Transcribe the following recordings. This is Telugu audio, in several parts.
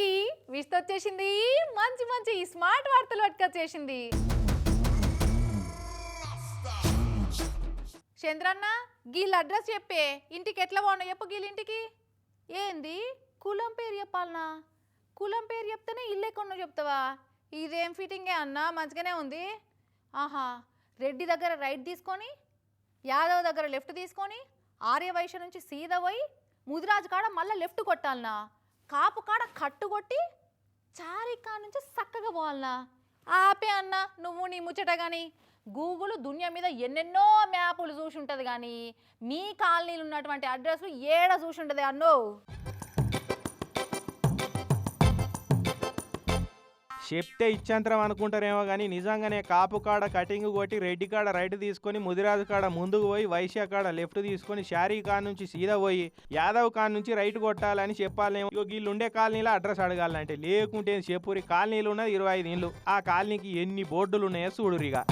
అందరికీ విష్త వచ్చేసింది. మంచి మంచి స్మార్ట్ వార్తలు పట్టుకొచ్చేసింది. చంద్రన్న గీళ్ళ అడ్రస్ చెప్పే. ఇంటికి ఎట్లా పోను? చెప్పు గీళ్ళ ఇంటికి. ఏంది? కులం పేరు చెప్పాలనా? కులం పేరు చెప్తేనే ఇల్లు ఎక్కడో చెప్తావా? ఇదేం ఫిట్టింగే అన్నా? మంచిగానే ఉంది. ఆహా రెడ్డి దగ్గర రైట్ తీసుకొని యాదవ్ దగ్గర లెఫ్ట్ తీసుకొని ఆర్యవైశ్య నుంచి సీదా పోయి ముదిరాజు కాడ మళ్ళీ లెఫ్ట్ కొట్టాలనా? కాపు కాడ కట్టుకొట్టి చారికా చారి కాడ నుంచి చక్కగా పోవాలనా ఆపే అన్న నువ్వు నీ ముచ్చట కానీ గూగుల్ దునియా మీద ఎన్నెన్నో మ్యాపులు చూసి ఉంటుంది కానీ మీ కాలనీలు ఉన్నటువంటి అడ్రస్లు ఏడ చూసి ఉంటుంది అన్నో? చెప్తే ఇచ్చంతరం అనుకుంటారేమో కానీ నిజంగానే కాపు కాడ కటింగ్ కొట్టి రెడ్డి కాడ రైట్ తీసుకొని ముదిరాజు కాడ ముందుకు పోయి వైశ్య కాడ లెఫ్ట్ తీసుకొని షారీ కాడ నుంచి సీదా పోయి యాదవ్ కాడ నుంచి రైట్ కొట్టాలని చెప్పాలేమో ఇగో వీళ్ళు ఉండే కాలనీలో అడ్రస్ అడగాలంటే లేకుంటే చెప్పురి కాలనీలు ఉన్నది ఇరవై ఐదు ఇండ్లు. ఆ కాలనీకి ఎన్ని బోర్డులు ఉన్నాయో చూడురిగా.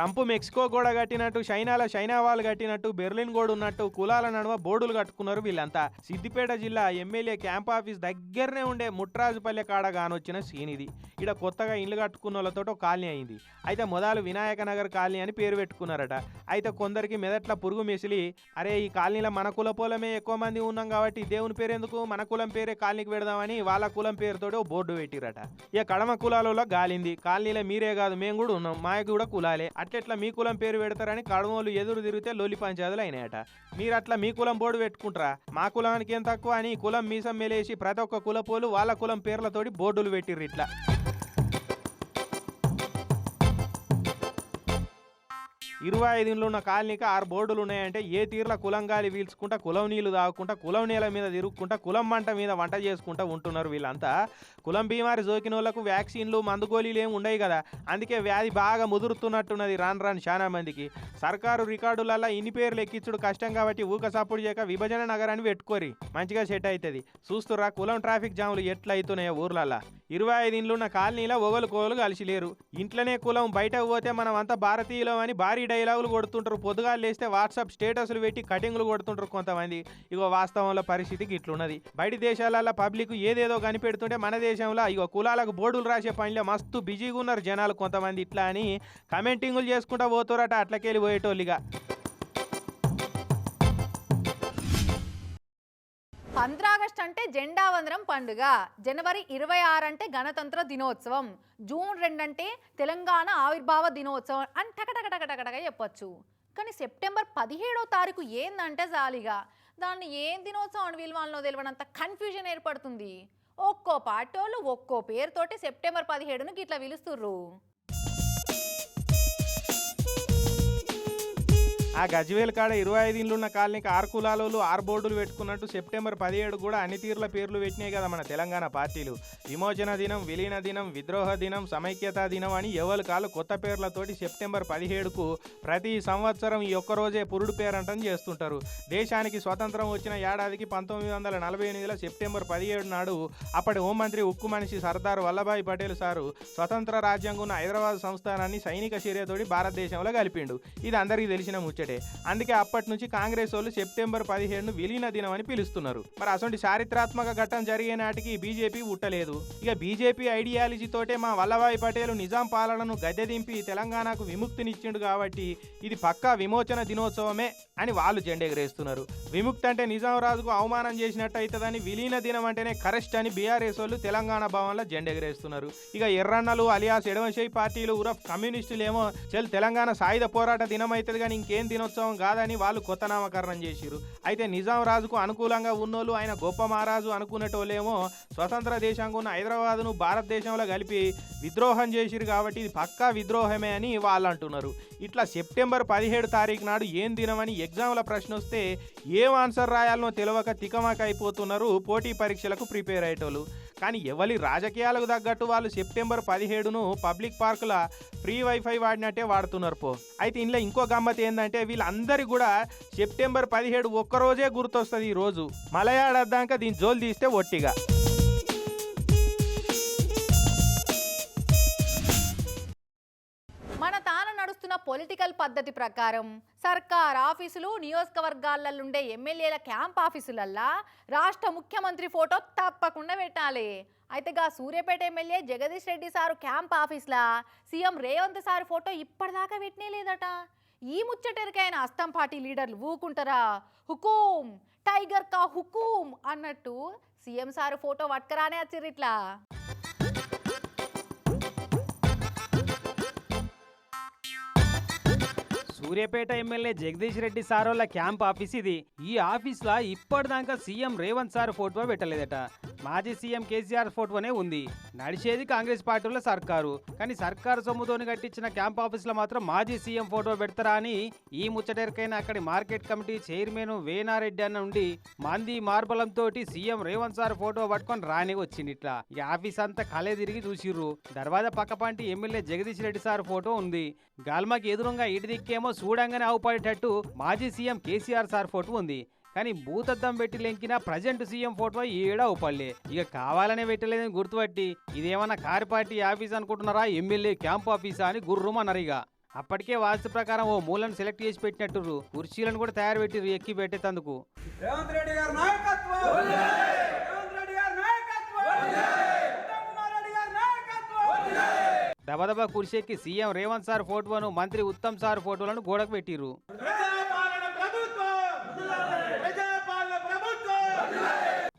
ట్రంప్ మెక్సికో గోడ కట్టినట్టు చైనాలో చైనా వాళ్ళు కట్టినట్టు బెర్లిన్ గోడ ఉన్నట్టు కులాల నడుమ బోర్డులు కట్టుకున్నారు వీళ్ళంతా. సిద్దిపేట జిల్లా ఎమ్మెల్యే క్యాంప్ ఆఫీస్ దగ్గరనే ఉండే ముట్రాజుపల్లె కాడ కానొచ్చిన సీన్ ఇది ఇక్కడ కొత్తగా ఇల్లు కట్టుకున్న వాళ్ళతో కాలనీ అయింది. అయితే మొదలు వినాయక నగర్ కాలనీ అని పేరు పెట్టుకున్నారట. అయితే కొందరికి మెదట్ల పురుగు మెసిలి అరే ఈ కాలనీలో మన కుల పొలమే ఎక్కువ మంది ఉన్నాం కాబట్టి దేవుని పేరు ఎందుకు? మన కులం పేరే కాలనీకి పెడదామని వాళ్ళ కులం పేరుతో బోర్డు పెట్టిరట. ఇక కడమ కులాలలో గాలింది. కాలనీలో మీరే కాదు మేము కూడా ఉన్నాం. మాకు కూడా కులాలే. అట్లెట్లా మీ కులం పేరు పెడతారని కడమలు ఎదురు తిరిగితే లొల్లి పంచాదులు అయినాయట. మీరు అట్లా మీ కులం బోర్డు పెట్టుకుంటారా? మా కులానికి ఏం తక్కువ అని కులం మీసం మేలేసి ప్రతి ఒక్క కులపోలు వాళ్ళ కులం పేర్లతోటి బోర్డులు పెట్టిర్రు ఇట్లా. ఇరవై ఐదు ఇండ్లు ఉన్న కాలనీకి ఆరు బోర్డులు ఉన్నాయంటే ఏ తీరులో కులం గాలి పీల్చుకుంటా కులం నీళ్ళు తాగుకుంటా కులం నేల మీద తిరుగుకుంటా కులం మంట మీద వంట చేసుకుంటా ఉంటున్నారు వీళ్ళంతా. కులం బీమారి సోకిన వాళ్ళకు వ్యాక్సిన్లు మందు గోళీలు ఏమి ఉండవు కదా. అందుకే వ్యాధి బాగా ముదురుతున్నట్టున్నది రాను రాను చాలా మందికి. సర్కారు రికార్డులలో ఇన్ని పేర్లు ఎక్కించుడు కష్టం కాబట్టి ఊక సపోర్ట్ చేయక విభజన నగరాన్ని పెట్టుకోరి. మంచిగా సెట్ అవుతుంది చూస్తురా కులం ట్రాఫిక్ జాములు ఎట్లా అవుతున్నాయో ఊర్లల్లో. ఇరవై ఐదు ఇండ్లున్న కాలనీలో ఒగలు కోలు కలిసి లేరు ఇంట్లోనే కులం బయటకు పోతే మనం అంతా భారతీయులం అని భారీ డైలాగులు కొడుతుంటారు. పొద్దుగాలు లేస్తే వాట్సాప్ స్టేటస్లు పెట్టి కటింగ్లు కొడుతుంటారు కొంతమంది. ఇగో వాస్తవంలో పరిస్థితికి ఇట్లున్నది బయట దేశాలలో పబ్లిక్ ఏదేదో కనిపెడుతుంటే మన దేశంలో ఇగో కులాలకు బోర్డులు రాసే పనిలో మస్తు బిజీగా ఉన్నారు జనాలు కొంతమంది. ఇట్లా అని కమెంటింగులు చేసుకుంటా పోతారట అట్లకెళ్ళి పోయేటోళ్ళుగా. ఆగస్ట్ అంటే జెండా వందనం పండుగ. జనవరి ఇరవై ఆరు అంటే గణతంత్ర దినోత్సవం. జూన్ రెండు అంటే తెలంగాణ ఆవిర్భావ దినోత్సవం అని టకటకటకటకటగా చెప్పొచ్చు. కానీ సెప్టెంబర్ పదిహేడో తారీఖు ఏందంటే జాలిగా? దాన్ని ఏం దినోత్సవం అని విలువలో తెలియనంత కన్ఫ్యూజన్ ఏర్పడుతుంది. ఒక్కో పార్టోళ్ళు ఒక్కో పేరుతోటి సెప్టెంబర్ పదిహేడును గిట్లా పిలుస్తుర్రు. ఆ గజ్వేల్ కాడ ఇరవై ఐదు ఇళ్ళున్న కాలనీకి ఆరు కులాలు ఆరు బోర్డులు పెట్టుకున్నట్టు సెప్టెంబర్ పదిహేడు కూడా అన్ని తీర్ల పేర్లు పెట్టినాయి కదా మన తెలంగాణ పార్టీలు. విమోచన దినం విలీన దినం విద్రోహ దినం సమైక్యతా దినం అని ఎవరి కాలు కొత్త పేర్లతోటి సెప్టెంబర్ పదిహేడుకు ప్రతి సంవత్సరం ఈ ఒక్క రోజే పురుడు పేరంటం చేస్తుంటారు. దేశానికి స్వతంత్రం వచ్చిన ఏడాదికి పంతొమ్మిది వందల నలభై ఎనిమిదిలో సెప్టెంబర్ పదిహేడు నాడు అప్పటి హోంమంత్రి ఉక్కు మనిషి సర్దార్ వల్లభాయ్ పటేల్ సారు స్వతంత్ర రాజ్యాంగం ఉన్న హైదరాబాద్ సంస్థానాన్ని సైనిక చర్యతోటి భారతదేశంలో కలిపిండు. ఇది అందరికీ తెలిసిన ముచ్చటే అందుకే అప్పటి నుంచి కాంగ్రెస్ వాళ్ళు సెప్టెంబర్ పదిహేడును విలీన దినం అని పిలుస్తున్నారు. మరి అసలు చారిత్రాత్మక ఘట్టం జరిగే నాటికి బీజేపీ ఉట్టలేదు ఇక బీజేపీ ఐడియాలజీ తోటే మా వల్లభాయ్ పటేల్ నిజాం పాలనను గద్దె దింపి తెలంగాణకు విముక్తినిచ్చిండు కాబట్టి ఇది పక్కా విమోచన దినోత్సవమే అని వాళ్ళు జెండెగరేస్తున్నారు. విముక్తి అంటే నిజాం రాజుకు అవమానం చేసినట్టు అవుతుందని విలీన దినం అంటేనే కరెస్ట్ అని బీఆర్ఎస్ వాళ్ళు తెలంగాణ భవన్లో జెండెగరేస్తున్నారు. ఇక ఎర్రన్నలు అలియాస్ ఎడమశై పార్టీలు ఉరఫ్ కమ్యూనిస్టులు ఏమో చెల్ తెలంగాణ సాయుధ పోరాట దినం అవుతుంది కానీ ఇంకేం దినోత్సవం కాదని వాళ్ళు కొత్త నామకరణం చేసిరు అయితే నిజాం రాజుకు అనుకూలంగా ఉన్నోళ్ళు ఆయన గొప్ప మహారాజు అనుకునేటోళ్ళేమో స్వతంత్ర దేశంగా ఉన్న హైదరాబాద్ను భారతదేశంలో కలిపి విద్రోహం చేసిరు కాబట్టి ఇది పక్కా విద్రోహమే అని వాళ్ళు అంటున్నారు. ఇట్లా సెప్టెంబర్ పదిహేడు తారీఖు నాడు ఏం దినమని ఎగ్జామ్ల ప్రశ్న వస్తే ఏం ఆన్సర్ రాయాలనో తెలియక తికమక అయిపోతున్నారు పోటీ పరీక్షలకు ప్రిపేర్ అయ్యేటోళ్ళు. కానీ ఎవరి రాజకీయాలకు తగ్గట్టు వాళ్ళు సెప్టెంబర్ పదిహేడును పబ్లిక్ పార్కుల ఫ్రీ వైఫై వాడినట్టే వాడుతున్నారు పో. అయితే ఇందులో ఇంకో గమ్మత్ ఏంటంటే వీళ్ళందరి కూడా సెప్టెంబర్ పదిహేడు ఒక్కరోజే గుర్తొస్తుంది ఈ రోజు. మలయాడద్దాక దీని జోలు తీస్తే ఒట్టిగా. పొలిటికల్ పద్ధతి ప్రకారం సర్కార్ ఆఫీసులు నియోజకవర్గాలలో ఉండే ఎమ్మెల్యేల క్యాంప్ ఆఫీసులల్లా రాష్ట్ర ముఖ్యమంత్రి ఫోటో తప్పకుండా పెట్టాలి. అయితే గా Suryapet MLA Jagadish Reddy sir camp ఆఫీస్లా CM Revanth sir photo ఇప్పటిదాకా పెట్టనే లేదట. ఈ ముచ్చటెరికైన అస్తం పార్టీ లీడర్లు ఊకుంటారా? హుకూం! టైగర్ కా హుకూం! అన్నట్టు సీఎం సారు ఫోటో పట్టుకరానే వచ్చిర్రిట్లా సూర్యాపేట ఎమ్మెల్యే జగదీష్ రెడ్డి సారోళ్ళ క్యాంప్ ఆఫీస్ ఇది. ఈ ఆఫీస్లో ఇప్పటిదాకా సీఎం రేవంత్ సార్ ఫోటో పెట్టలేదట. మాజీ సీఎం కేసీఆర్ ఫోటోనే ఉంది. నడిచేది కాంగ్రెస్ పార్టీలో సర్కారు. కానీ సర్కారు సొమ్ముతోని కట్టించిన క్యాంప్ ఆఫీస్లో మాత్రం మాజీ సీఎం ఫోటో పెడతారా అని ఈ ముచ్చటెరకైన అక్కడి మార్కెట్ కమిటీ చైర్మన్ వేనారెడ్డి అన్న ఉండి మంది మార్బలంతో సీఎం రేవంత్ సార్ ఫోటో పట్టుకొని రాని వచ్చింది ఇట్లా. ఈ ఆఫీస్ అంతా కలే తిరిగి చూసిర్రు. దర్వాజా పక్కపాంటి MLA Jagadish Reddy sir photo ఉంది. గాల్మాకి ఎదురుగా ఇటు దిక్కేమో చూడంగానే అవుపడేటట్టు మాజీ సీఎం కేసీఆర్ సార్ ఫోటో ఉంది. కానీ భూతద్దం పెట్టి లెంకిన ప్రజెంట్ సీఎం ఫోటో ఏడా అవుపడలే ఇక కావాలనే పెట్టలేదని గుర్తుపట్టి ఇదేమన్నా కారు పార్టీ ఆఫీస్ అనుకుంటున్నారా? ఎమ్మెల్యే క్యాంప్ ఆఫీసా అని గుర్రుమన్నారు ఇక. అప్పటికే వాస్తు ప్రకారం ఓ మూలను సెలెక్ట్ చేసి పెట్టినట్టు కుర్చీలను కూడా తయారు పెట్టిర్రు ఎక్కి పెట్టేందుకు రేవంత్ రెడ్డి గారు నాయకత్వం రేవంత్ రెడ్డి గారి నాయకత్వం ఉత్తమ్ కుమార్ రెడ్డి గారి నాయకత్వం దబదబా కుర్చీకి సీఎం రేవంత్ సార్ ఫోటోను మంత్రి ఉత్తమ్ సార్ ఫోటోలను గోడకు పెట్టిరు ప్రజాపాలన ప్రభుత్వం ప్రజాపాలన ప్రభుత్వం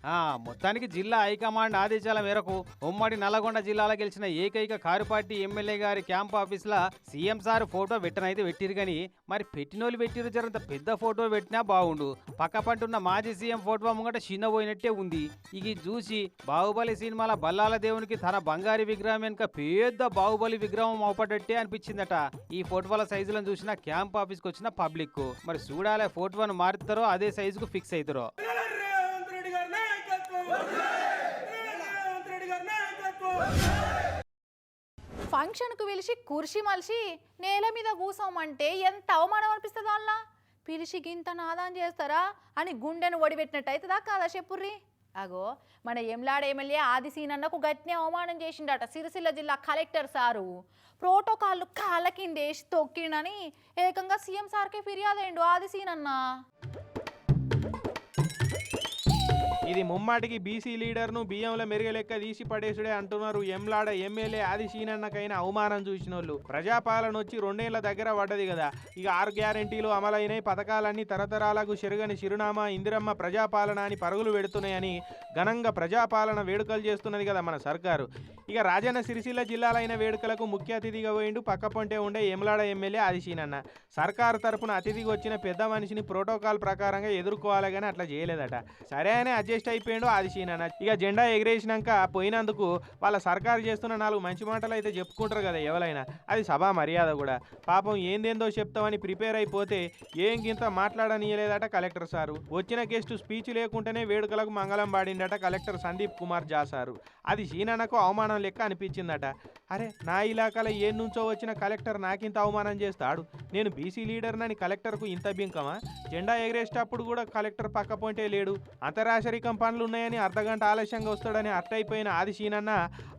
ఆ మొత్తానికి జిల్లా హైకమాండ్ ఆదేశాల మేరకు ఉమ్మడి నల్లగొండ జిల్లాలో గెలిచిన ఏకైక కారు పార్టీ ఎమ్మెల్యే గారి క్యాంప్ ఆఫీస్లో సీఎం సార్ ఫోటో పెట్టనైతే పెట్టిరు కానీ మరి పెట్టినోళ్ళు పెట్టిరు జరంత పెద్ద ఫోటో పెట్టినా బాగుండు. పక్క పంటున్న మాజీ సీఎం ఫోటో ముంగట చిన్న పోయినట్టే ఉంది. ఇది చూసి బాహుబలి సినిమాల బల్లాల దేవునికి తన బంగారు విగ్రహం వెనుక పెద్ద బాహుబలి విగ్రహం అవపడట్టే అనిపించిందట. ఈ ఫోటోల సైజులను చూసిన క్యాంప్ ఆఫీస్కి వచ్చిన పబ్లిక్ మరి చూడాలి ఫోటోను మారుతారో అదే సైజుకు ఫిక్స్ అవుతారో రేవంత్ రెడ్డి గారి నాయకత్వం రేవంత్ రెడ్డి గారి నాయకత్వం ఫంక్షన్కు పిలిచి కుర్షి మలిసి నేల మీద కూసోమంటే ఎంత అవమానం అనిపిస్తుంది వాళ్ళ? పిలిచి గింత నాదాన్ చేస్తారా? అని గుండెను ఒడిపెట్టినట్టు అవుతుందా కాదా చెప్పుర్రి? అగో మన ఎంలాడ ఎమ్మెల్యే ఆదిసీనన్నకు గట్టినే అవమానం చేసిండట సిరిసిల్ల జిల్లా కలెక్టర్ సారు. ప్రోటోకాల్ను కాళ్ళ కిందేసి తొక్కిండని ఏకంగా సీఎం సార్కే ఫిర్యాదు అయిండు ఆదిసీనన్న ఇది ముమ్మాటికి బీసీ లీడర్ను బియ్యంలో మెరుగలెక్క తీసి పడేసుడే అంటున్నారు. ఎంలాడ ఎమ్మెల్యే ఆదిశీనన్నకైన అవమానం చూసిన వాళ్ళు ప్రజాపాలన వచ్చి రెండేళ్ళ దగ్గర పడ్డది కదా. ఇక ఆరు గ్యారెంటీలు అమలైనాయి పథకాలన్నీ తరతరాలకు చెరుగని చిరునామా ఇందిరమ్మ ప్రజాపాలన అని పరుగులు పెడుతున్నాయని ఘనంగా ప్రజాపాలన వేడుకలు చేస్తున్నది కదా మన సర్కారు. ఇక రాజన్న సిరిసిల్ల జిల్లాలైన వేడుకలకు ముఖ్య అతిథిగా పోయిండు పక్కపంటే ఉండే ఎమ్లాడ ఎమ్మెల్యే ఆదిశీనన్న సర్కారు తరపున అతిథికి వచ్చిన పెద్ద మనిషిని ప్రోటోకాల్ ప్రకారంగా ఎదుర్కోవాలి కానీ అట్లా చేయలేదట. సరే అని అయిపోయాడు ఆది ఆదిశీనన్న ఇక జెండా ఎగిరేసినాక పోయినందుకు వాళ్ళ సర్కారు చేస్తున్న నాలుగు మంచి మాటలు అయితే చెప్పుకుంటారు కదా ఎవరైనా అది సభా మర్యాద కూడా. పాపం ఏందేందో చెప్తామని ప్రిపేర్ అయిపోతే ఏం గింత మాట్లాడనీయలేదట కలెక్టర్ సారు. వచ్చిన గెస్ట్ స్పీచ్ లేకుంటేనే వేడుకలకు మంగళం పాడిండట కలెక్టర్ సందీప్ కుమార్ జా సారు. అది షీనన్నకు అవమానం లెక్క అనిపించిందట. అరే నా ఇలాకాలో ఏ నుంచో వచ్చిన కలెక్టర్ నాకింత అవమానం చేస్తాడు? నేను బీసీ లీడర్నని కలెక్టర్కు ఇంత బింకమా? జెండా ఎగరేసేటప్పుడు కూడా కలెక్టర్ పక్క పొంటే లేడు. అంతరాశరికం పనులు ఉన్నాయని అర్ధగంట ఆలస్యంగా వస్తాడని అట్టయిపోయిన ఆది సీనన్న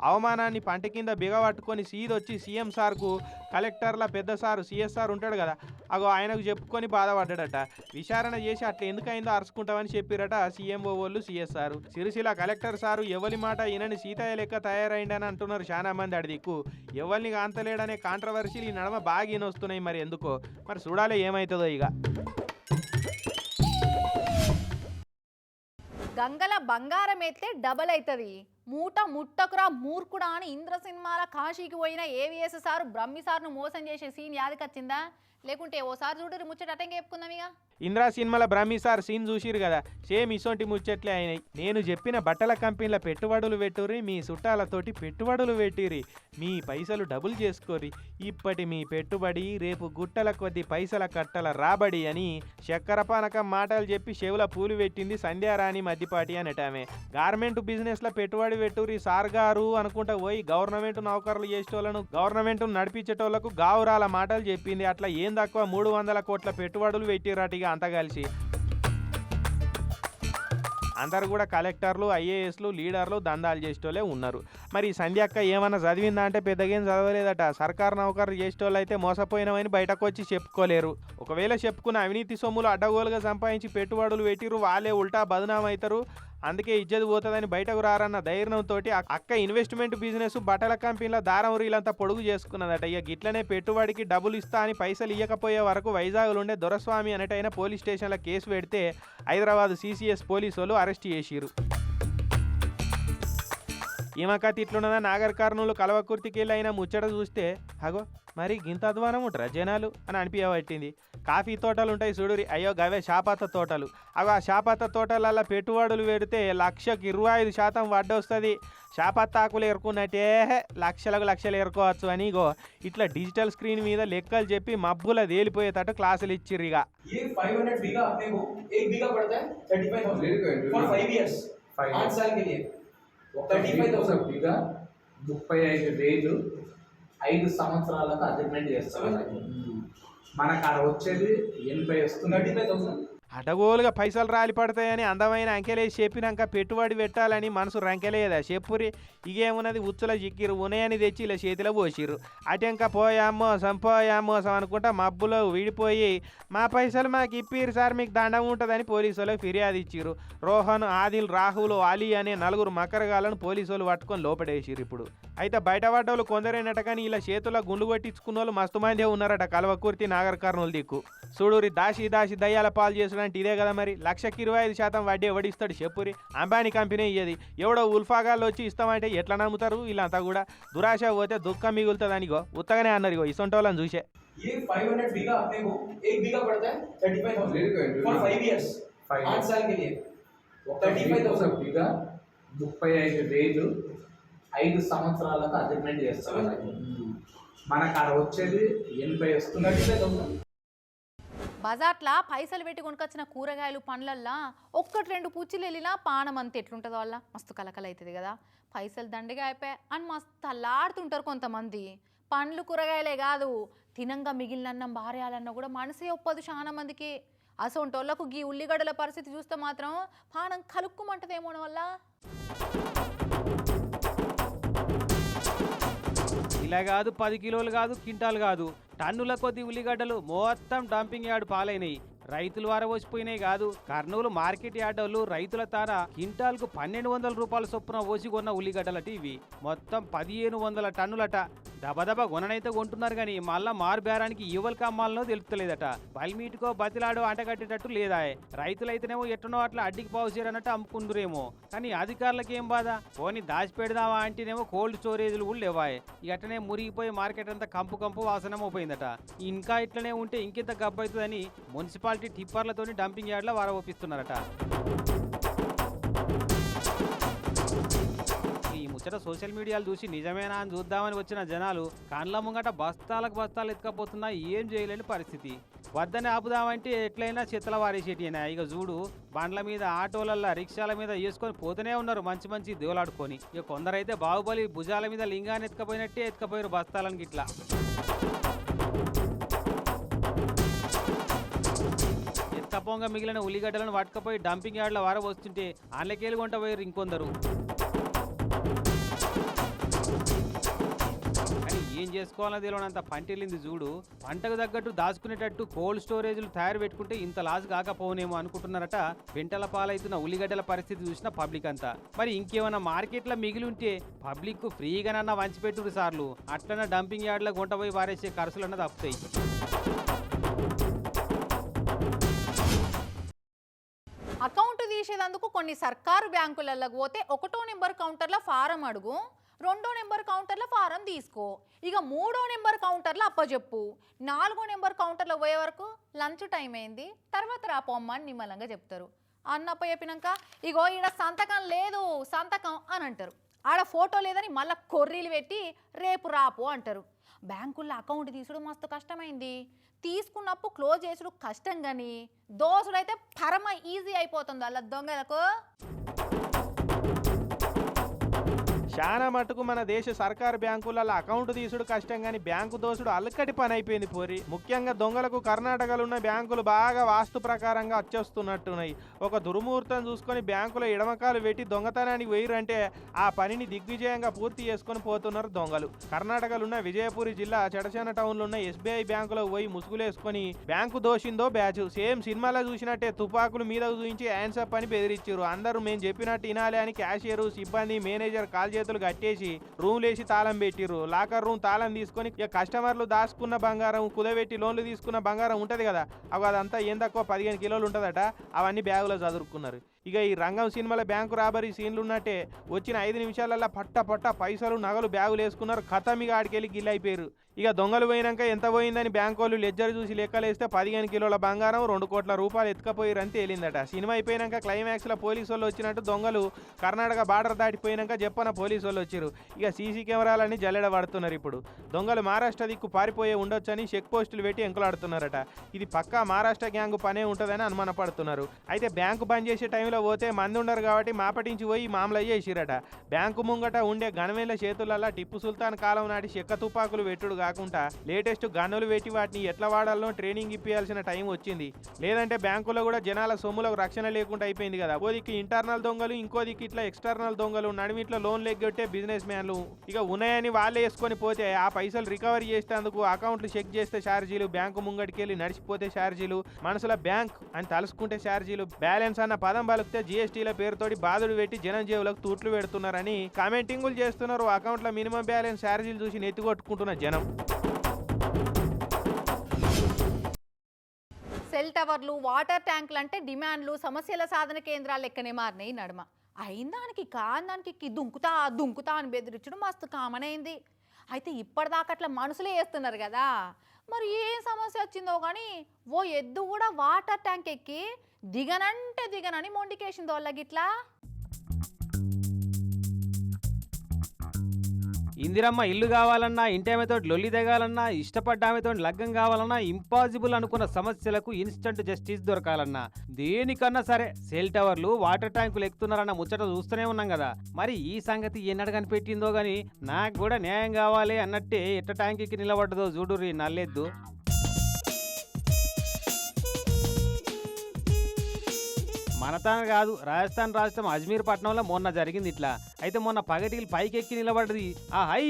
అవమానాన్ని పంట కింద బిగబట్టుకొని సీదొచ్చి సీఎం సార్కు కలెక్టర్ల పెద్ద సారు సిఎస్ఆర్ ఉంటాడు కదా అగో ఆయనకు చెప్పుకొని బాధపడ్డాడట. విచారణ చేసి అట్లా ఎందుకైందో అరుచుకుంటామని చెప్పిరట సీఎంఓ వాళ్ళు సిఎస్ఆర్ సిరిసిల కలెక్టర్ సారు ఎవరి మాట ఈయనని సీతయ్య లెక్క తయారైండని అంటున్నారు చాలా మంది అడి దిక్కు ఎవరిని కాంతలేడనే కాంట్రవర్సీలు ఈ నడమ బాగా ఈయనొస్తున్నాయి మరి ఎందుకో? మరి చూడాలి ఏమవుతుందో ఇక గంగల బంగారం ఎత్తే డబల్ అవుతుంది మూట ముట్టకురా మూర్ఖుడా అని ఇంద్ర సినిమాల కాశీకి పోయిన ఏవిఎస్ సారు బ్రహ్మి సార్ను మోసం చేసే సీన్ యాదకొచ్చిందా లేకుంటే ఓసారి చూడరు ముచ్చట అటంగా చెప్పుకుందాం ఇక. ఇంద్రా సినిమాల బ్రహ్మి సార్ సీన్ చూసిరు కదా సేమ్ ఇసొంటి ముచ్చట్లే అయినాయి. నేను చెప్పిన బట్టల కంపెనీల పెట్టుబడులు పెట్టుర్రి మీ చుట్టాలతోటి పెట్టుబడులు పెట్టిరి మీ పైసలు డబుల్ చేసుకోరి ఇప్పటి మీ పెట్టుబడి రేపు గుట్టల కొద్ది పైసల కట్టల రాబడి అని చక్కెరపానకం మాటలు చెప్పి చెవుల పూలు పెట్టింది సంధ్యారాణి మద్దిపాటి అనటామే గార్మెంట్ బిజినెస్లో పెట్టుబడి పెట్టుర్రి సార్ గారు అనుకుంటా పోయి గవర్నమెంట్ నౌకర్లు చేసేటోళ్ళను గవర్నమెంట్ నడిపించేటోళ్ళకు గావురాల మాటలు చెప్పింది. అట్లా ఏం తక్కువ మూడు వందల కోట్ల పెట్టుబడులు పెట్టిరట ఇక అంతా కలిసి. అందరు కూడా కలెక్టర్లు ఐఏఎస్లు లీడర్లు దందాలు చేసేటోళ్ళే ఉన్నారు. మరి ఈ సంధ్యక్క ఏమన్నా చదివిందా అంటే పెద్దగా ఏం చదవలేదట. సర్కారు నౌకరు చేసేటోళ్ళు అయితే మోసపోయినవని బయటకు వచ్చి చెప్పుకోలేరు. ఒకవేళ చెప్పుకున్న అవినీతి సొమ్ములు అడ్డగోలుగా సంపాదించి పెట్టుబడులు పెట్టిరు వాళ్ళే ఉల్టా బదనామవుతారు అందుకే ఇజ్జత్ పోతుందని బయటకు రారన్న ధైర్యంతో అక్క ఇన్వెస్ట్మెంట్ బిజినెస్ బట్టల కంపెనీల దారం రీలంతా పొడుగు చేసుకున్నదట. ఇక గిట్లనే పెట్టుబడికి డబ్బులు ఇస్తా అని పైసలు ఇవ్వకపోయే వరకు వైజాగ్లో ఉండే దొరస్వామి అనేటైన పోలీస్ స్టేషన్లో కేసు పెడితే హైదరాబాద్ సీసీఎస్ పోలీసులు అరెస్ట్ చేసిరు ఈమక తిట్లున్నదా నాగర్ కర్నూలు కలవకుర్తికెళ్ళైన ముచ్చట చూస్తే అగో మరి గింత అధ్వానం ఉంటరా జనాలు? అని అనిపించబట్టింది కాఫీ తోటలు ఉంటాయి చూడురి అయ్యో గవే షాపాత తోటలు. అవి ఆ షాపాత తోటలల్లో పెట్టుబడులు పెడితే లక్షకు ఇరవై ఐదు శాతం వడ్డొస్తుంది. షాపాత ఆకులు ఎరుకున్నట్టే లక్షలకు లక్షలు ఎరుకోవచ్చు అని గో ఇట్లా డిజిటల్ స్క్రీన్ మీద లెక్కలు చెప్పి మబ్బుల తేలిపోయేటట్టు క్లాసులు ఇచ్చిర్రు ఇక ఫైవ్ ఒకటి సభ్యుగా ముప్పై ఐదు వేలు ఐదు సంవత్సరాలకు అగ్రిమెంట్ చేస్తారు మనకు అక్కడ వచ్చేది ఎనభై వస్తుంది. Thirty five thousand? అడగోలుగా పైసలు రాలి పడతాయని అందమైన అంకెలేసి చెప్పినాక పెట్టుబడి పెట్టాలని మనసు రంకెలేదా? చెప్పురి ఇగేమున్నది ఉచ్చుల చిక్కిరు ఉన్నాయని తెచ్చి ఇలా చేతిలో పోసిర్రు. అటెంక పోయామో సంపోయామో అనుకుంటా మబ్బులో విడిపోయి మా పైసలు మాకు ఇప్పిరు సార్ మీకు దండం ఉంటుందని పోలీసులకు ఫిర్యాదు ఇచ్చిర్రు. రోహన్ ఆదిల్ రాహుల్ అలీ అనే నలుగురు మకరగాలను పోలీసులు పట్టుకొని లోపడేసిర్రు ఇప్పుడు. అయితే బయటపడ్డోళ్ళు కొందరేనట కానీ ఇలా చేతుల గుండు కొట్టించుకున్న వాళ్ళు మస్తు మందే ఉన్నారట కల్వకుర్తి నాగర్ కర్నూలు దిక్కు చూడురి దాసి దాసి దయ్యాల పాలు చేసుడంటే ఇదే కదా మరి లక్షకి ఇరవై ఐదు శాతం వడ్డీ ఎవడిస్తాడు చెప్పురి అంబానీ కంపెనీ ఇయ్యది ఎవడో ఉల్ఫాగాళ్ళు వచ్చి ఇస్తామంటే ఎట్లా నమ్ముతారు వీళ్ళంతా కూడా దురాశ పోతే దుఃఖం మిగులుతుంది అనిగో ఉత్తగానే అన్నారు ఇగో ఇసొంటోళ్ళని చూసే ये 500 बीघा अपने को एक बीघा पड़ता है thirty five thousand for five years Five पाँच years. साल के लिए ఒక థర్టీ ఫైవ్ ఒక థౌసండ్ బిగా ముప్పై ఐదు సంవత్సరాలకు అగ్రిమెంట్ చేస్తారు. మనకు అక్కడ వచ్చేది ఎనభై వస్తున్నట్టు బజార్లా పైసలు పెట్టి కొనుకొచ్చిన కూరగాయలు పండ్లల్లా ఒక్కటి రెండు పూచిలు వెళ్ళినా పానం అంత ఎట్లుంటుందో వల్ల మస్తు కలకల అవుతుంది కదా. పైసలు దండిగా అయిపోయాయి అని మస్తు అల్లాడుతుంటారు కొంతమంది. పండ్లు కూరగాయలే కాదు. తినంగా మిగిలినన్నం భార్యాలన్న కూడా మనసే ఒప్పదు చాలా మందికి. అసొంటోళ్ళకు గీ ఉల్లిగడ్డల పరిస్థితి చూస్తే మాత్రం పానం కలుక్కుమంటదేమోన వల్ల ఇలా కాదు పది కిలోలు కాదు క్వింటాలు కాదు. టన్నుల కొద్ది ఉల్లిగడ్డలు మొత్తం డంపింగ్ యార్డ్ పాలైనయి. రైతులు వారవోసిపోయినాయి కాదు. కర్నూలు మార్కెట్ యార్డ్ వాళ్ళు రైతుల తార క్వింటాల్కు పన్నెండు వందల రూపాయల చొప్పున ఓసి కొన్న ఉల్లిగడ్డలట ఇవి. మొత్తం పదిహేను వందల టన్నులట. దబదబ కొననైతే కొంటున్నారు కానీ మళ్ళా మారు బేరానికి కమ్మాలనో అమ్మాలనో తెలుస్తలేదట బల్మీటుకో బతిలాడో అంటగట్టేటట్టు లేదా రైతులైతేనేమో ఎట్టనో అట్లా అడ్డికి పావుసేరన్నట్టు అమ్ముకుందురేమో. కానీ అధికారులకు ఏం బాధ? పోనీ దాచిపెడదామా అంటేనేమో కోల్డ్ స్టోరేజ్లు కూడా లేవాయి. ఇట్లనే మురిగిపోయి మార్కెట్ అంతా కంపు కంపు వాసనమో పోయిందట. ఇంకా ఇట్లనే ఉంటే ఇంకెంత గబ్బైతుందని మున్సిపాలిటీ టిప్పర్లతోని డంపింగ్ యార్డ్లో వారవపిస్తున్నారట. ముచ్చట సోషల్ మీడియాలు చూసి నిజమేనా అని చూద్దామని వచ్చిన జనాలు కండ్ల ముంగట బస్తాలకు బస్తాలు ఎత్తుకపోతున్నా ఏం చేయలేని పరిస్థితి. వద్దని ఆపుదామంటే ఎట్లయినా చెత్తల వారేసేటినా ఇక చూడు బండ్ల మీద ఆటోలల్లో రిక్షాల మీద వేసుకొని పోతూనే ఉన్నారు మంచి మంచి దేవులాడుకొని ఇక కొందరైతే బాహుబలి భుజాల మీద లింగాన్ని ఎత్తుకపోయినట్టే ఎత్తుకపోయారు బస్తాలను గిట్లా. ఎత్తపోంగా మిగిలిన ఉల్లిగడ్డలను పట్టుకపోయి డంపింగ్ యార్డ్ల వార వస్తుంటే ఆన్లకేలు కొంట పోయారు ఇంకొందరు. ఏం చేసుకోవాలో తెలియనంత పంటెళ్ళింది చూడు. పంటకు తగ్గట్టు దాచుకునేటట్టు కోల్డ్ స్టోరేజ్లు తయారు పెట్టుకుంటే ఇంత లాస్ కాకపోనేమో అనుకుంటున్నారట. వెంటల పాలైతున్న ఉల్లిగడ్డల పరిస్థితి చూసిన పబ్లిక్ అంతా. మరి ఇంకేమైనా మార్కెట్లో మిగిలి ఉంటే పబ్లిక్ ఫ్రీగానన్నా వంచిపెట్టుడు సార్లు. అట్లనే డంపింగ్ యార్డ్లో గుంట పోయి వారేసే ఖర్చులన్న తప్పుతాయి. అకౌంట్ తీసేదందుకు కొన్ని సర్కారు బ్యాంకులలో పోతే ఒకటో నెంబర్ కౌంటర్లో ఫారం అడుగు. రెండో నెంబర్ కౌంటర్లో ఫారం తీసుకో. ఇక మూడో నెంబర్ కౌంటర్లో అప్పచెప్పు నాలుగో నెంబర్ కౌంటర్లో పోయే వరకు లంచ్ టైం అయింది తర్వాత రాపమ్మ అని నిమ్మలంగా చెప్తారు. అన్నప్ప చెప్పినాక ఇగో ఈడ సంతకం లేదు సంతకం అని అంటారు. ఆడ ఫోటో లేదని మళ్ళీ కొర్రీలు పెట్టి రేపు రాపు అంటారు. బ్యాంకుల్లో అకౌంట్ తీసుడు మస్తు కష్టమైంది. తీసుకున్నప్పుడు క్లోజ్ చేసుడు కష్టం కానీ దోసుడైతే పరమ ఈజీ అయిపోతుంది అలా దొంగలకు. చాలా మటుకు మన దేశ సర్కారు బ్యాంకులలో అకౌంట్ తీసుడు కష్టం కానీ బ్యాంకు దోసుడు అల్లకటి పని అయిపోయింది పోరి. ముఖ్యంగా దొంగలకు కర్ణాటకలో ఉన్న బ్యాంకులు బాగా వాస్తు ప్రకారంగా వచ్చేస్తున్నట్టున్నాయి ఒక దుర్ముహూర్తం చూసుకొని బ్యాంకులో ఎడమకాలు పెట్టి దొంగతనానికి వేయరంటే ఆ పనిని దిగ్విజయంగా పూర్తి చేసుకొని పోతున్నారు దొంగలు. కర్ణాటకలో ఉన్న విజయపురి జిల్లా చెడచాన టౌన్లో ఉన్న ఎస్బీఐ బ్యాంకులో పోయి ముసుగులేసుకొని బ్యాంకు దోషిందో బ్యాచ్. సేమ్ సినిమాలో చూసినట్టే తుపాకులు మీద చూపించి ఆన్సప్ అని బెదిరించారు అందరూ మేము చెప్పినట్టు వినాలి అని క్యాషియర్ సిబ్బంది మేనేజర్ కాల్ చేసి చేతులు కట్టేసి రూమ్ లేసి తాళం పెట్టిర్రు. లాకర్ రూమ్ తాళం తీసుకొని ఇక కస్టమర్లు దాచుకున్న బంగారం కుదబెట్టి లోన్లు తీసుకున్న బంగారం ఉంటుంది కదా. అవి అదంతా ఏం తక్కువ పదిహేను కిలోలు ఉంటుందట. అవన్నీ బ్యాగులో చదువుకున్నారు ఇక ఈ రంగం సినిమాల బ్యాంకు రాబరీ సీన్లు ఉన్నట్టే వచ్చిన ఐదు నిమిషాలల్లో పట్ట పట్ట పైసలు నగలు బ్యాగులు వేసుకున్నారు. ఖతం ఇక ఆడికెళ్ళి గిల్లైపోయారు ఇక దొంగలు పోయినాక ఎంత పోయిందని బ్యాంకు వాళ్ళు లెజ్జర్ చూసి లెక్కలేస్తే పదిహేను కిలోల బంగారం రెండు కోట్ల రూపాయలు ఎత్తుకపోయారని తేలిందట సినిమా అయిపోయినాక క్లైమాక్స్లో పోలీసు వాళ్ళు వచ్చినట్టు దొంగలు కర్ణాటక బార్డర్ దాటిపోయినాక చెప్పన పోలీసు వాళ్ళు వచ్చారు ఇక సీసీ కెమెరాలన్నీ జల్లెడ పడుతున్నారు ఇప్పుడు. దొంగలు మహారాష్ట్ర దిక్కు పారిపోయే ఉండొచ్చని చెక్ పోస్టులు పెట్టి ఎంకులాడుతున్నారట. ఇది పక్కా మహారాష్ట్ర గ్యాంగ్ పనే ఉంటుందని అనుమానపడుతున్నారు. అయితే బ్యాంకు బంద్ చేసే టైంలో పోతే మంది ఉండరు కాబట్టి మాపటించి పోయి మామూలు చేసిరట బ్యాంకు ముంగట ఉండే గణవేల చేతులల్లా టిప్పు సుల్తాన్ కాలం నాటి చెక్క తుపాకులు పెట్టుడు కాకుండా లేటెస్ట్ గన్నులు పెట్టి వాటిని ఎట్లా వాడాలో ట్రైనింగ్ ఇప్పించాల్సిన టైం వచ్చింది. లేదంటే బ్యాంకులో కూడా జనాల సొమ్ములకు రక్షణ లేకుండా అయిపోయింది కదా. ఓ దిక్కు ఇంటర్నల్ దొంగలు ఇంకో దిక్కు ఇట్లా ఎక్స్టర్నల్ దొంగలు నడిమిట్లో లోన్ లెగ్గొట్టే బిజినెస్ మ్యాన్లు ఇక ఉన్నాయని వాళ్ళే వేసుకొని పోతే ఆ పైసలు రికవరీ చేసేందుకు అకౌంట్లు చెక్ చేస్తే ఛార్జీలు బ్యాంకు ముంగటికి వెళ్ళి నడిచిపోతే ఛార్జీలు మనసులో బ్యాంక్ అని తలుసుకుంటే ఛార్జీలు బ్యాలెన్స్ అన్న పదం పడితే జీఎస్టీల పేరుతోటి బాధలు పెట్టి జనం తూట్లు పెడుతున్నారని కామెంటింగులు చేస్తున్నారు. అకౌంట్లో మినిమం బ్యాలెన్స్ ఛార్జీలు చూసి నెత్తికొట్టుకుంటున్న జనం. సెల్ టవర్లు వాటర్ ట్యాంకులు అంటే డిమాండ్లు సమస్యల సాధన కేంద్రాలు లెక్కనే మారినాయి నడుమ. అయిందానికి కాందానికి దుంకుతా దుంకుతా అని బెదిరించడం మస్తు కామన్ అయింది. అయితే ఇప్పటిదాకా అట్లా మనుషులే వేస్తున్నారు కదా. మరి ఏం సమస్య వచ్చిందో కానీ ఓ ఎద్దు కూడా వాటర్ ట్యాంక్ ఎక్కి దిగనంటే దిగనని మొండికేసిందో వాళ్ళకి ఇట్లా ఇందిరమ్మ ఇల్లు కావాలన్నా ఇంటేమెతో లొల్లి దిగాలన్నా ఇష్టపడ్డ ఆమెతో లగ్గం కావాలన్నా ఇంపాసిబుల్ అనుకున్న సమస్యలకు ఇన్స్టంట్ జస్టిస్ దొరకాలన్నా. దేనికన్నా సరే సెల్ టవర్లు వాటర్ ట్యాంకులు ఎక్కుతున్నారన్న ముచ్చట చూస్తూనే ఉన్నాం కదా. మరి ఈ సంగతి ఎన్నడు కనిపెట్టిందో గాని నాకు కూడా న్యాయం కావాలి అన్నట్టే ఎట్ట ట్యాంక్ ఎక్కి నిలబడ్డదో చూడుర్రి నల్లేద్దు. మనతాన కాదు రాజస్థాన్ రాష్ట్రం అజ్మీర్ పట్టణంలో మొన్న జరిగింది ఇట్లా. అయితే మొన్న పగటికి పైకెక్కి నిలబడ్డది. ఆ హై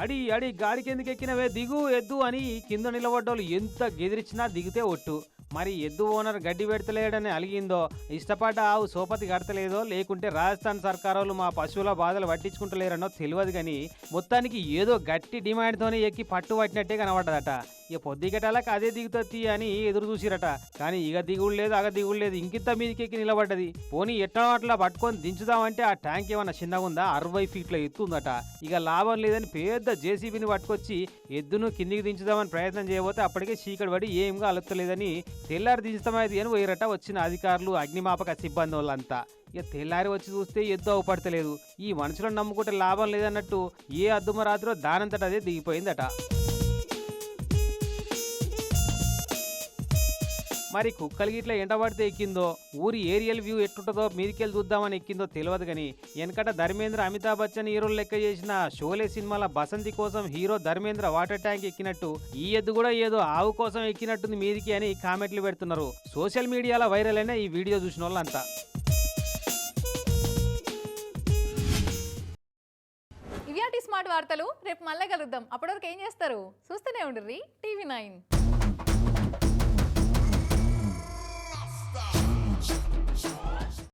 అడి అడి గాడికి ఎందుకు ఎక్కినవే? దిగు ఎద్దు అని కింద నిలబడ్డోళ్ళు ఎంత గెదిరించినా దిగితే ఒట్టు. మరి ఎద్దు ఓనర్ గడ్డి పెడతలేడని అలిగిందో? ఇష్టపడ్డ ఆవు సోపతి కడతలేదో? లేకుంటే రాజస్థాన్ సర్కారోళ్ళు మా పశువుల బాధలు పట్టించుకుంటలేరనో తెలియదు కానీ మొత్తానికి ఏదో గట్టి డిమాండ్తోనే ఎక్కి పట్టు పట్టినట్టే కనబడ్డదట. ఇక పొద్దుగటాలకు అదే దిగుతుంది అని ఎదురు చూసిరట. కానీ ఇక దిగుడు లేదు అగ దిగుడు లేదు ఇంకింత మీదకి నిలబడ్డది. పోనీ ఎట్లా అట్లా పట్టుకొని దించుదామంటే ఆ ట్యాంక్ ఏమన్నా చిన్నగా ఉందా అరవై ఫీట్ల ఎత్తు ఉందట ఇక లాభం లేదని పెద్ద జేసీబీని పట్టుకొచ్చి ఎద్దును కిందికి దించుదామని ప్రయత్నం చేయబోతే అప్పటికే చీకటి పడి ఏంగా అలుత్తలేదని తెల్లారి దించుతామైంది అని పోయిరట వచ్చిన అధికారులు అగ్నిమాపక సిబ్బంది వాళ్ళంతా ఇక తెల్లారి వచ్చి చూస్తే ఎద్దు అవపడతలేదు. ఈ మనుషులను నమ్ముకుంటే లాభం లేదన్నట్టు ఏ అద్దుమ రాత్రో దానంతట అదే దిగిపోయిందట. మరి కుక్కలు గిట్ల ఎండబడితే ఎక్కిందో? ఊరి ఏరియల్ వ్యూ ఎట్టుంటుందో మీదికెళ్ళి చూద్దామని ఎక్కిందో తెలియదు కానీ వెనకట ధర్మేంద్ర అమితాబ్ బచ్చన్ హీరోలు లెక్క చేసిన షోలే సినిమాల బసంతి కోసం హీరో ధర్మేంద్ర వాటర్ ట్యాంక్ ఎక్కినట్టు ఈ ఎద్దు కూడా ఏదో ఆవు కోసం ఎక్కినట్టుంది మీదికి అని కామెంట్లు పెడుతున్నారు. సోషల్ మీడియాలో వైరల్ అయిన ఈ వీడియో చూసిన వాళ్ళంతా. ఇవియాటి స్మార్ట్ వార్తలు రేపు మళ్ళీ కలుద్దాం. అప్పటివరకు ఏం చేస్తారు? చూస్తూనే ఉండ్రి టీవీ నైన్.